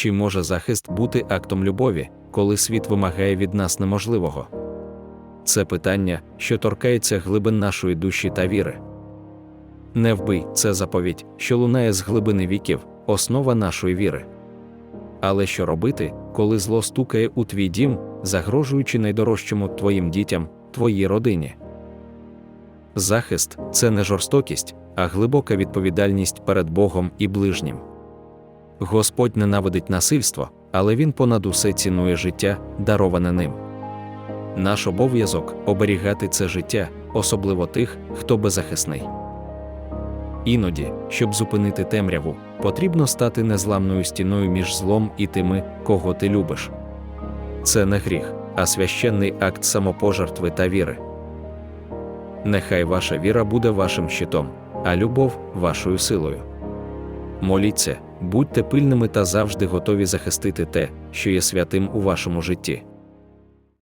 Чи може захист бути актом любові, коли світ вимагає від нас неможливого? Це питання, що торкається глибин нашої душі та віри. Не вбий це заповідь, що лунає з глибини віків, основа нашої віри. Але що робити, коли зло стукає у твій дім, загрожуючи найдорожчому твоїм дітям, твоїй родині? Захист це не жорстокість, а глибока відповідальність перед Богом і ближнім. Господь ненавидить насильство, але Він понад усе цінує життя, дароване ним. Наш обов'язок оберігати це життя, особливо тих, хто беззахисний. Іноді, щоб зупинити темряву, потрібно стати незламною стіною між злом і тими, кого ти любиш. Це не гріх, а священний акт самопожертви та віри. Нехай ваша віра буде вашим щитом, а любов вашою силою. Моліться, будьте пильними та завжди готові захистити те, що є святим у вашому житті.